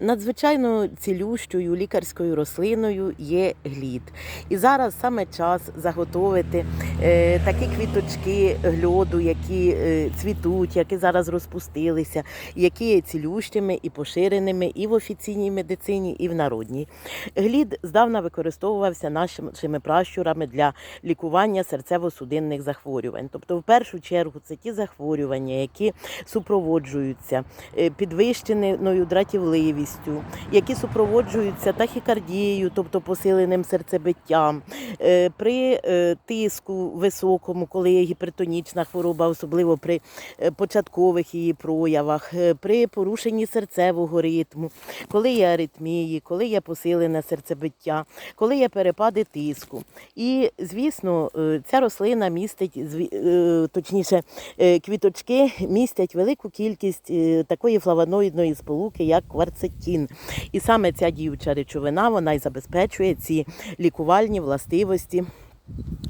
Надзвичайно цілющою лікарською рослиною є глід. І зараз саме час заготовити е, такі квіточки гльоду, які е, цвітуть, які зараз розпустилися, які є цілющими і поширеними і в офіційній медицині, і в народній. Глід здавна використовувався нашими пращурами для лікування серцево-судинних захворювань. Тобто, в першу чергу, це ті захворювання, які супроводжуються е, підвищеною дратівливістю, які супроводжуються тахікардією, тобто посиленим серцебиттям, е, при е, тиску високому, коли є гіпертонічна хвороба, особливо при е, початкових її проявах, при порушенні серцевого ритму, коли є аритмії, коли є посилене серцебиття, коли є перепади тиску. І, звісно, ця рослина містить, точніше, квіточки містять велику кількість такої флавоноїдної сполуки, як кварцетін. І саме ця діюча речовина вона й забезпечує ці лікувальні властивості.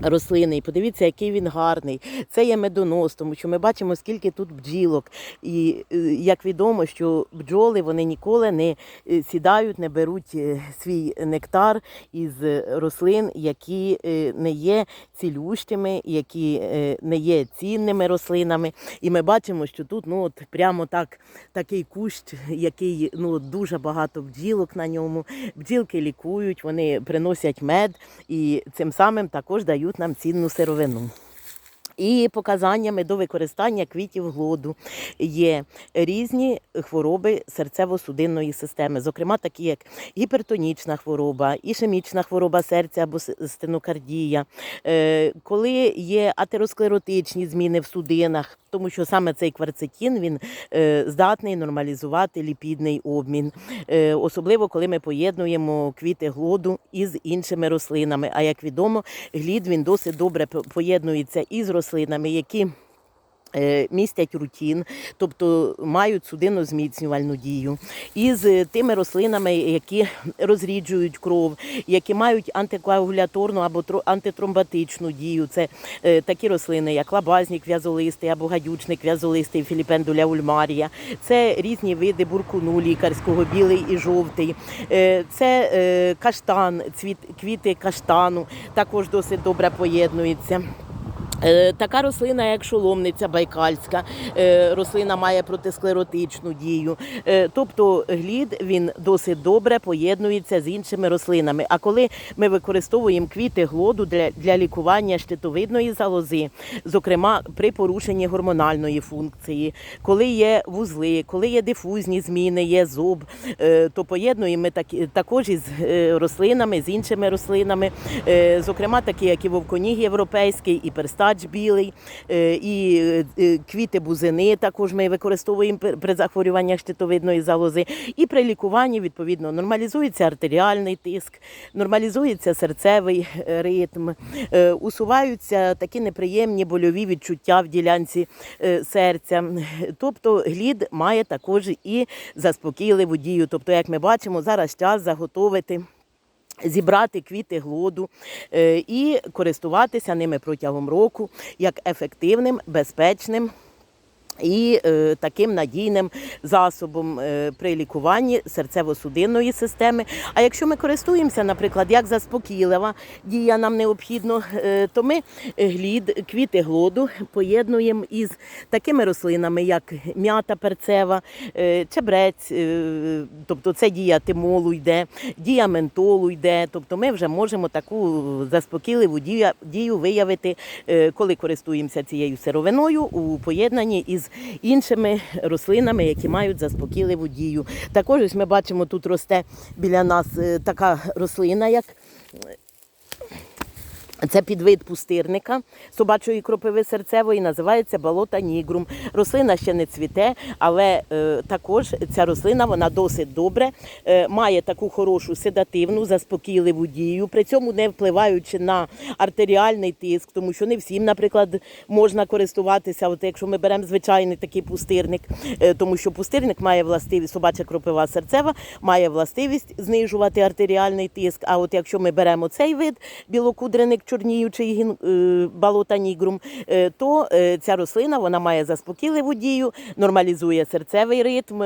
Рослини, і подивіться, який він гарний. Це є медонос, тому що ми бачимо, скільки тут бджілок. І е, як відомо, що бджоли вони ніколи не е, сідають, не беруть е, свій нектар із рослин, які не є цілющими, які не є цінними рослинами. І ми бачимо, що тут ну от прямо так такий кущ, який ну дуже багато бджілок на ньому. Бджілки лікують, вони приносять мед і цим самим також дають нам цінну сировину. І показаннями до використання квітів глоду. Є різні хвороби серцево-судинної системи, зокрема такі як гіпертонічна хвороба, ішемічна хвороба серця або стенокардія, Е, коли є атеросклеротичні зміни в судинах, тому що саме цей кварцетін він е, здатний нормалізувати ліпідний обмін, Е, особливо коли ми поєднуємо квіти глоду із іншими рослинами. А як відомо, глід він досить добре поєднується із рослинами, які е, містять рутін, тобто мають судинозміцнювальну дію, і з тими рослинами, які розріджують кров, які мають антикоагуляторну або тро- антитромботичну дію. Це е, такі рослини, як лабазнік в'язолистий або гадючник в'язолистий філіпендуля ульмарія. Це різні види буркуну лікарського, білий і жовтий. Е, Це каштан, цвіт, квіти каштану також досить добре поєднуються. Е, Така рослина, як шоломниця байкальська, е, рослина має протисклеротичну дію. Е, Тобто глід він досить добре поєднується з іншими рослинами. А коли ми використовуємо квіти глоду для, для лікування щитовидної залози, зокрема при порушенні гормональної функції, коли є вузли, коли є дифузні зміни, є зоб, то поєднуємо ми такі- також із рослинами, з іншими рослинами, зокрема такі, як і вовконіг європейський, і перстач білий, е, і е, е, квіти бузини також ми використовуємо при- захворюваннях щитовидної залози. І при лікуванні, відповідно, нормалізується артеріальний тиск, нормалізується серцевий ритм, усуваються такі неприємні больові відчуття в ділянці серця. Тобто глід має також і заспокійливу дію. Тобто, як ми бачимо, зараз час заготовити. Зібрати квіти глоду е, і користуватися ними протягом року як ефективним, безпечним і е, таким надійним засобом е, при лікуванні серцево-судинної системи. А якщо ми користуємося, наприклад, як заспокійлива дія нам необхідно, е, то ми глід, квіти глоду поєднуємо із такими рослинами, як м'ята перцева, е, чебрець, е, тобто це дія тимолу йде, дія ментолу йде. Тобто ми вже можемо таку заспокійливу дію, дію виявити, е, коли користуємося цією сировиною у поєднанні із іншими рослинами, які мають заспокійливу дію. Також ось ми бачимо, тут росте біля нас е, така рослина, як це підвид пустирника собачої кропиви серцевої, називається болота нігрум. Рослина ще не цвіте, але е, також ця рослина вона досить добре е, має таку хорошу седативну, заспокійливу дію, при цьому не впливаючи на артеріальний тиск, тому що не всім, наприклад, можна користуватися, от якщо ми беремо звичайний такий пустирник, е, тому що пустирник має властивість, собача кропива серцева має властивість знижувати артеріальний тиск. А от якщо ми беремо цей вид білокудреник чорніючий е, болота нігрум, е, то е, ця рослина вона має заспокійливу дію, нормалізує серцевий ритм.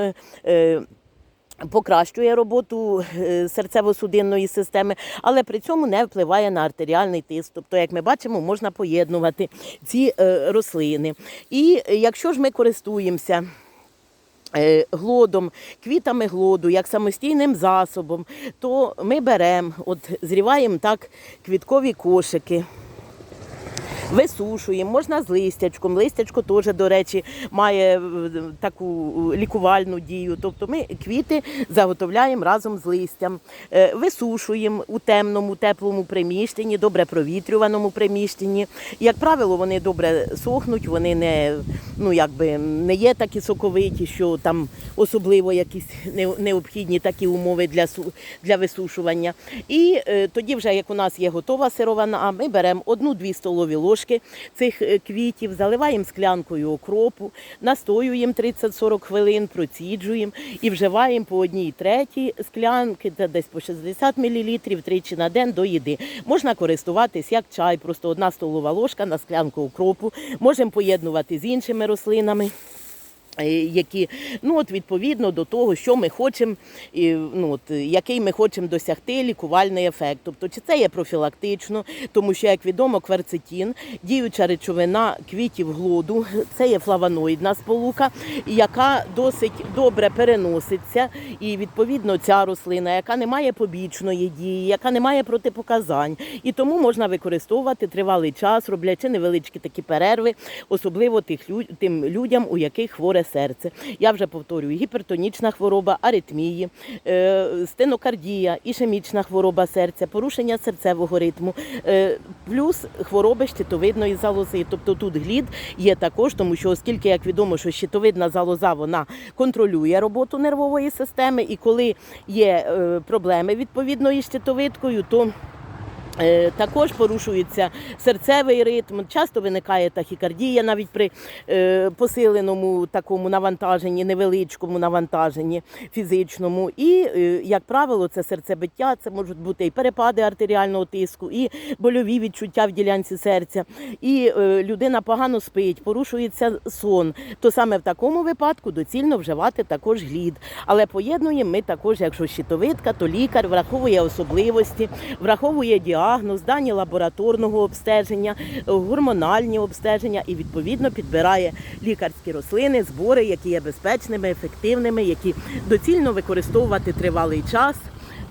Покращує роботу серцево-судинної системи, але при цьому не впливає на артеріальний тиск. Тобто, як ми бачимо, можна поєднувати ці рослини. І якщо ж ми користуємося глодом, квітами глоду, як самостійним засобом, то ми беремо, от зріваємо так квіткові кошики. Висушуємо, можна з листячком. Листячко теж, до речі, має е, таку е, лікувальну дію. Тобто ми квіти заготовляємо разом з листям, Е, висушуємо у темному, теплому приміщенні, добре провітрюваному приміщенні. Як правило, вони добре сохнуть, вони не, ну, якби, не є такі соковиті, що там особливо якісь необхідні такі умови для, для висушування. І тоді, вже як у нас є готова сировина, ми беремо одну-дві столові ложки цих е, квітів, заливаємо склянкою окропу, настоюємо 30-40 хвилин, проціджуємо і вживаємо по одній третій склянки, та десь по 60 мл тричі на день до їди. Можна користуватись як чай, просто одна столова ложка на склянку окропу. Можемо поєднувати з іншими рослинами. Е, Які ну от відповідно до того, що ми хочемо, ну от який ми хочемо досягти лікувальний ефект. Тобто, чи це є профілактично, тому що як відомо, кверцетин, діюча речовина квітів глоду, це є флавоноїдна сполука, яка досить добре переноситься, і відповідно ця рослина, яка не має побічної дії, яка не має протипоказань, і тому можна використовувати тривалий час, роблячи невеличкі такі перерви, особливо тих тим людям, у яких хворе серце. Я вже повторюю: гіпертонічна хвороба, аритмії, е, стенокардія, ішемічна хвороба серця, порушення серцевого ритму, е, плюс хвороби щитовидної залози. Тобто тут глід є також, тому що оскільки як відомо, що щитовидна залоза вона контролює роботу нервової системи, і коли є е, проблеми відповідно щитовидкою, то Також порушується серцевий ритм, часто виникає тахікардія навіть при е, посиленому такому навантаженні, невеличкому навантаженні фізичному. І, е, як правило, це серцебиття, це можуть бути і перепади артеріального тиску, і больові відчуття в ділянці серця. І е, людина погано спить, порушується сон. То саме в такому випадку доцільно вживати також глід. Але поєднуємо ми також, якщо щитовидка, то лікар враховує особливості, враховує діагноз, дані лабораторного обстеження, гормональні обстеження і відповідно підбирає лікарські рослини, збори, які є безпечними, ефективними, які доцільно використовувати тривалий час.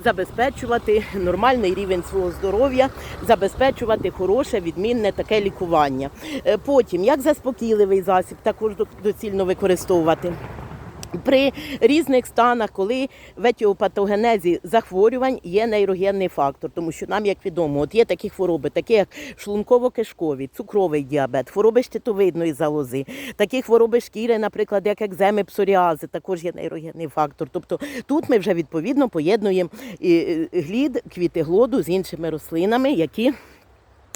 Забезпечувати нормальний рівень свого здоров'я, забезпечувати хороше, відмінне таке лікування. Е, Потім, як заспокійливий засіб, також до- доцільно використовувати. При різних станах, коли в етіопатогенезі захворювань є нейрогенний фактор, тому що нам, як відомо, от є такі хвороби, такі як шлунково-кишкові, цукровий діабет, хвороби щитовидної залози, такі хвороби шкіри, наприклад, як екземи, псоріази, також є нейрогенний фактор. Тобто тут ми вже відповідно поєднуємо глід, квіти глоду з іншими рослинами, які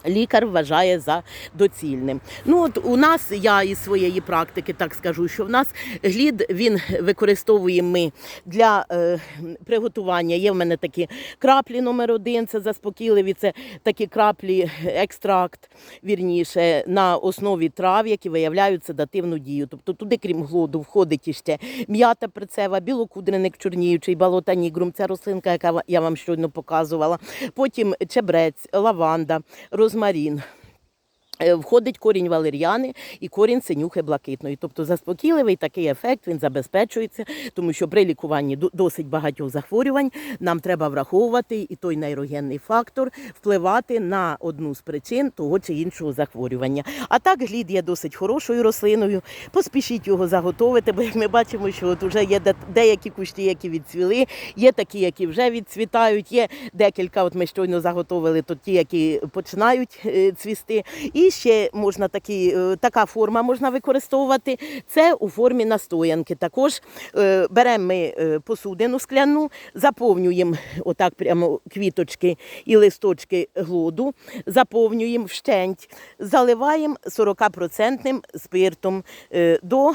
Лікар вважає за доцільним. Ну от у нас я із своєї практики так скажу, що в нас глід він використовуємо ми для е, приготування. Є в мене такі краплі номер один, це заспокійливі, це такі краплі, екстракт, вірніше, на основі трав, які виявляють седативну дію. Тобто туди, крім глоду, входить іще м'ята перцева, білокудреник чорніючий, балота нігрум, це рослинка, яка я вам щойно показувала. Потім чебрець, лаванда, розмарін. Е, Входить корінь валер'яни і корінь синюхи блакитної. Тобто заспокійливий такий ефект він забезпечується, тому що при лікуванні до- досить багатьох захворювань нам треба враховувати і той нейрогенний фактор впливати на одну з причин того чи іншого захворювання. А так глід є досить хорошою рослиною. Поспішіть його заготовити, бо як ми бачимо, що от вже є деякі кущі, які відцвіли, є такі, які вже відцвітають, є декілька, от ми щойно заготовили, то ті, які починають е, цвісти. І ще можна такі, е, така форма можна використовувати. Це у формі настоянки. Також е, беремо ми е, посудину скляну, заповнюємо отак прямо квіточки і листочки глоду, заповнюємо вщенть, заливаємо 40% спиртом до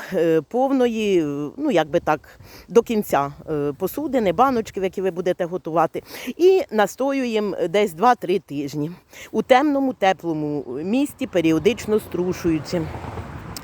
повної, ну як би так, до кінця посудини, баночки, в які ви будете готувати, і настоюємо десь 2-3 тижні у темному, теплому місті, періодично струшуючи.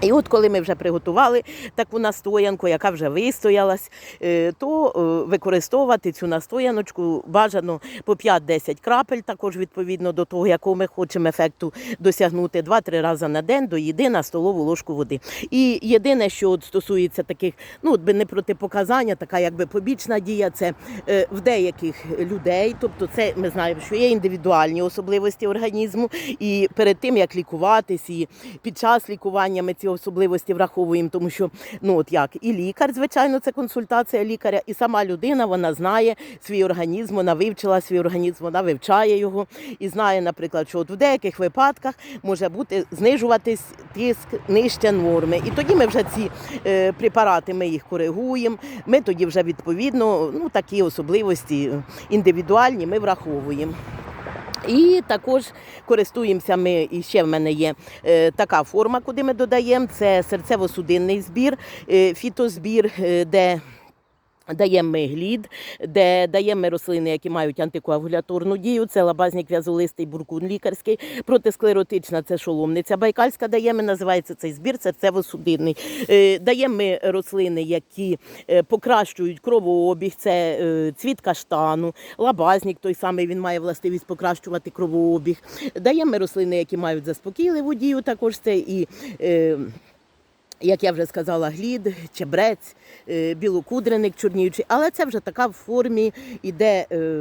І от коли ми вже приготували таку настоянку, яка вже вистоялась, е, то е, використовувати цю настояночку бажано по 5-10 крапель, також відповідно до того, якого ми хочемо ефекту досягнути 2-3 рази на день до їди на столову ложку води. І єдине, що от стосується таких, ну от би не протипоказання, така якби побічна дія, це е, в деяких людей, тобто це ми знаємо, що є індивідуальні особливості організму, і перед тим як лікуватись, і під час лікування ми ці особливості враховуємо, тому що ну от як і лікар, звичайно, це консультація лікаря, і сама людина вона знає свій організм, вона вивчила свій організм, вона вивчає його і знає, наприклад, що от в деяких випадках може бути знижуватись тиск нижче норми. І тоді ми вже ці е, препарати ми їх коригуємо. Ми тоді вже відповідно ну такі особливості індивідуальні ми враховуємо. І також користуємося ми, і ще в мене є е, така форма, куди ми додаємо. Це серцево-судинний збір, е, фітозбір, е, де Даємо ми глід, де даємо рослини, які мають антикоагуляторну дію. Це лабазнік в'язолистий буркун лікарський, протисклеротична це шоломниця байкальська. Даємо, називається цей збір серцево-судинний. Е, Даємо рослини, які е, покращують кровообіг. Це е, цвіт каштану, лабазнік той самий він має властивість покращувати кровообіг. Даємо рослини, які мають заспокійливу дію. Також це і. Як я вже сказала, глід, чебрець, е, білокудреник чорніючий, але це вже така в формі іде е,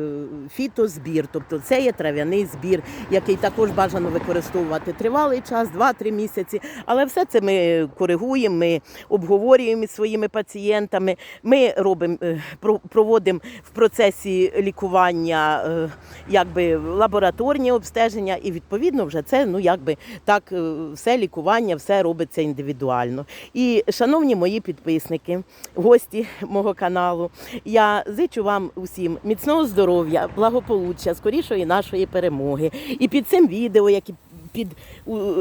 фітозбір, тобто це є трав'яний збір, який також бажано використовувати тривалий час, 2-3 місяці. Але все це ми коригуємо, ми обговорюємо із своїми пацієнтами. Ми робимо, е, проводимо в процесі лікування якби лабораторні обстеження, і відповідно вже це ну якби так все лікування, все робиться індивідуально. І шановні мої підписники, гості мого каналу, я зичу вам усім міцного здоров'я, благополуччя, скорішої нашої перемоги. І під цим відео, як і під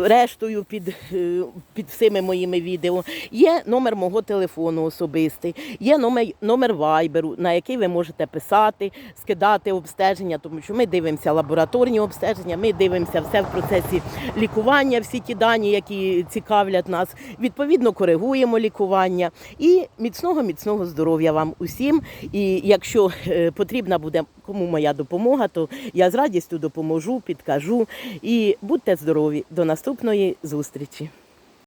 рештою, під, е, під всіми моїми відео, є номер мого телефону особистий, є номер, номер вайберу, на який ви можете писати, скидати обстеження, тому що ми дивимося лабораторні обстеження, ми дивимося все в процесі лікування, всі ті дані, які цікавлять нас. Відповідно, коригуємо лікування. І міцного, міцного здоров'я вам усім. І якщо е, потрібна буде кому моя допомога, то я з радістю допоможу, підкажу. І будьте здорові. До наступної зустрічі.